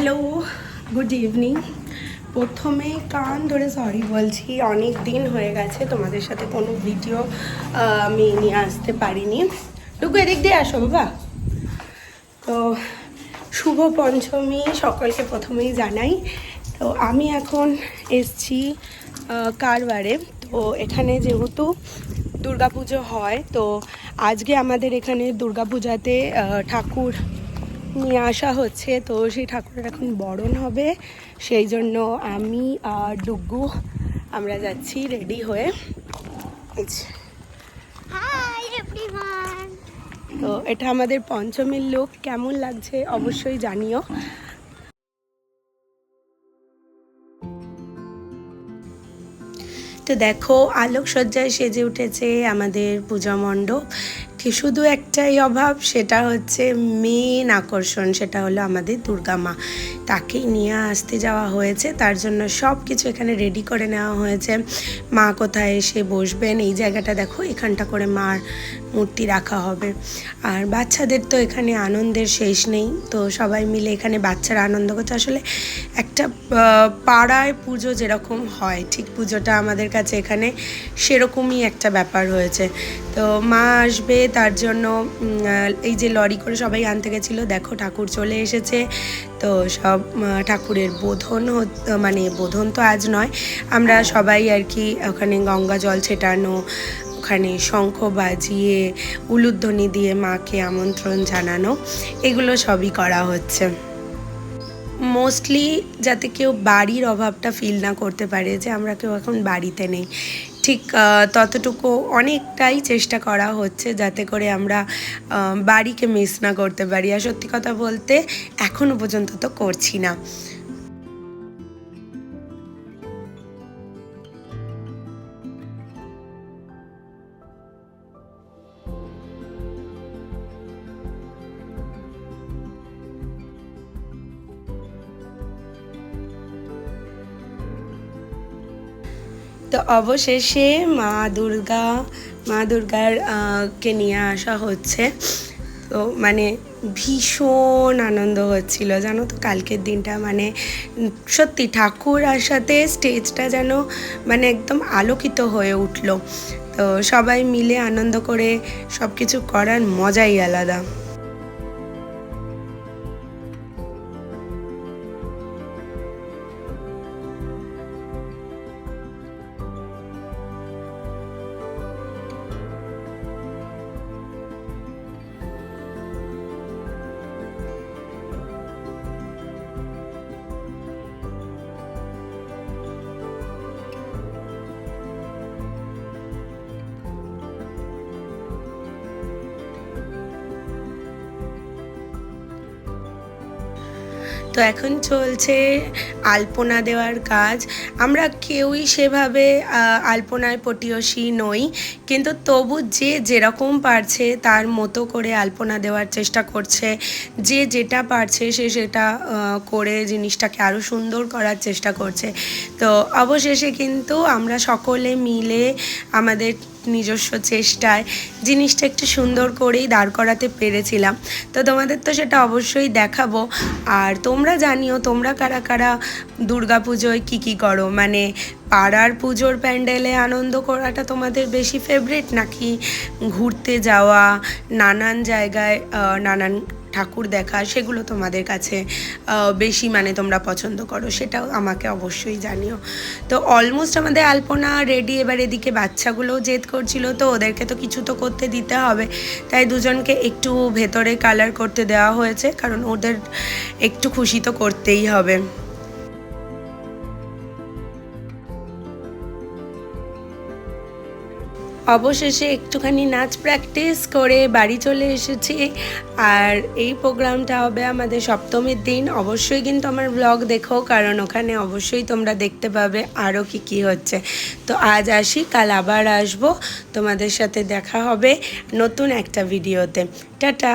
Hello good evening প্রথমে কান ধরে সরি বলছি, অনেক দিন হয়ে গেছে, তোমাদের সাথে কোনো ভিডিও আমি নিয়ে আসতে পারিনি। টুকু এদিক দিয়ে আসো বাবা। তো, শুভ পঞ্চমী, সকলকে প্রথমেই জানাই। তো, আমি এখন এসছি কারবারে। তো, এখানে যেহেতু দুর্গাপুজো হয়, তো আজকে আমাদের এখানে দুর্গাপূজাতে ঠাকুর নিয়ে আসা হচ্ছে। তো সেই ঠাকুরের এখন বরণ হবে। সেই জন্য আমি আর ডুগ্গু আমরা যাচ্ছি রেডি হয়ে। তো এটা আমাদের পঞ্চমীর লোক কেমন লাগছে অবশ্যই জানিও। তো দেখো আলোকসজ্জায় সেজে উঠেছে আমাদের পূজা মণ্ডপ। কি শুধু একটাই অভাব, সেটা হচ্ছে মেন আকর্ষণ, সেটা হলো আমাদের দুর্গা মা। তাকেই নিয়ে আসতে যাওয়া হয়েছে, তার জন্য সব কিছু এখানে রেডি করে নেওয়া হয়েছে। মা কোথায় এসে বসবেন? এই জায়গাটা দেখো, এখানটা করে মার মূর্তি রাখা হবে। আর বাচ্চাদের তো এখানে আনন্দের শেষ নেই, তো সবাই মিলে এখানে বাচ্চারা আনন্দ করছে। আসলে একটা পাড়ায় পুজো যেরকম হয়, ঠিক পুজোটা আমাদের কাছে এখানে সেরকমই একটা ব্যাপার হয়েছে। তো মা আসবে, তার জন্য এই যে লরি করে সবাই আনতে গেছিল, দেখো ঠাকুর চলে এসেছে। তো সব ঠাকুরের বোধন মানে বোধন তো আজ নয়, আমরা সবাই আর কি ওখানে গঙ্গা জল ছেটানো, ওখানে শঙ্খ বাজিয়ে, উলুধ্বনি দিয়ে মাকে আমন্ত্রণ জানানো, এগুলো সবই করা হচ্ছে। মোস্টলি যাতে কেউ বাড়ির অভাবটা ফিল না করতে পারে যে আমরা কেউ এখন বাড়িতে নেই। ঠিক ততটুকু অনেকটাই চেষ্টা করা হচ্ছে যাতে করে আমরা বাড়িকে মিস না করতে পারি। আর সত্যি কথা বলতে এখনও পর্যন্ত তো করছি না। তো অবশেষে মা দুর্গা, মা দুর্গার কে নিয়ে আসা হচ্ছে। তো মানে ভীষণ আনন্দ হচ্ছিল, জানো তো কালকের দিনটা মানে সত্যি ঠাকুর আসাতে স্টেজটা যেন মানে একদম আলোকিত হয়ে উঠল। তো সবাই মিলে আনন্দ করে সব কিছু করার মজাই আলাদা। তো এখন চলছে আলপনা দেওয়ার কাজ। আমরা কেউই সেভাবে আলপনায় পটিয়সী নই। কিন্তু তবু যে যেরকম পারছে, তার মতো করে আলপনা দেওয়ার চেষ্টা করছে। যে যেটা পারছে, সে সেটা করে জিনিসটাকে আরও সুন্দর করার চেষ্টা করছে। তো অবশেষে কিন্তু আমরা সকলে মিলে আমাদের নিজস্ব চেষ্টায় জিনিসটা একটু সুন্দর করেই দাঁড় করাতে পেরেছিলাম। তো তোমাদের তো সেটা অবশ্যই দেখাবো। আর তোমরা জানিও, তোমরা কারা কারা দুর্গা পুজোয় কী কী করো? মানে পাড়ার পুজোর প্যান্ডেলে আনন্দ করাটা তোমাদের বেশি ফেভারিট নাকি ঘুরতে যাওয়া, নানান জায়গায় নানান ঠাকুর দেখা, সেগুলো তোমাদের কাছে বেশি মানে তোমরা পছন্দ করো, সেটাও আমাকে অবশ্যই জানিও। তো অলমোস্ট আমাদের আলপনা রেডি এবার এদিকে বাচ্চাগুলোও জেদ করছিল, তো ওদেরকে তো কিছু তো করতে দিতে হবে। তাই দুজনকে একটু ভেতরে কালার করতে দেওয়া হয়েছে, কারণ ওদের একটু খুশি তো করতেই হবে। অবশেষে একটুখানি নাচ প্র্যাকটিস করে বাড়ি চলে এসেছি। আর এই প্রোগ্রামটা হবে আমাদের সপ্তমীর দিন। অবশ্যই কিন্তু আমার ব্লগ দেখো, কারণ ওখানে অবশ্যই তোমরা দেখতে পাবে আরও কি কি হচ্ছে। তো আজ আসি, কাল আবার আসব। তোমাদের সাথে দেখা হবে নতুন একটা ভিডিওতে টাটা!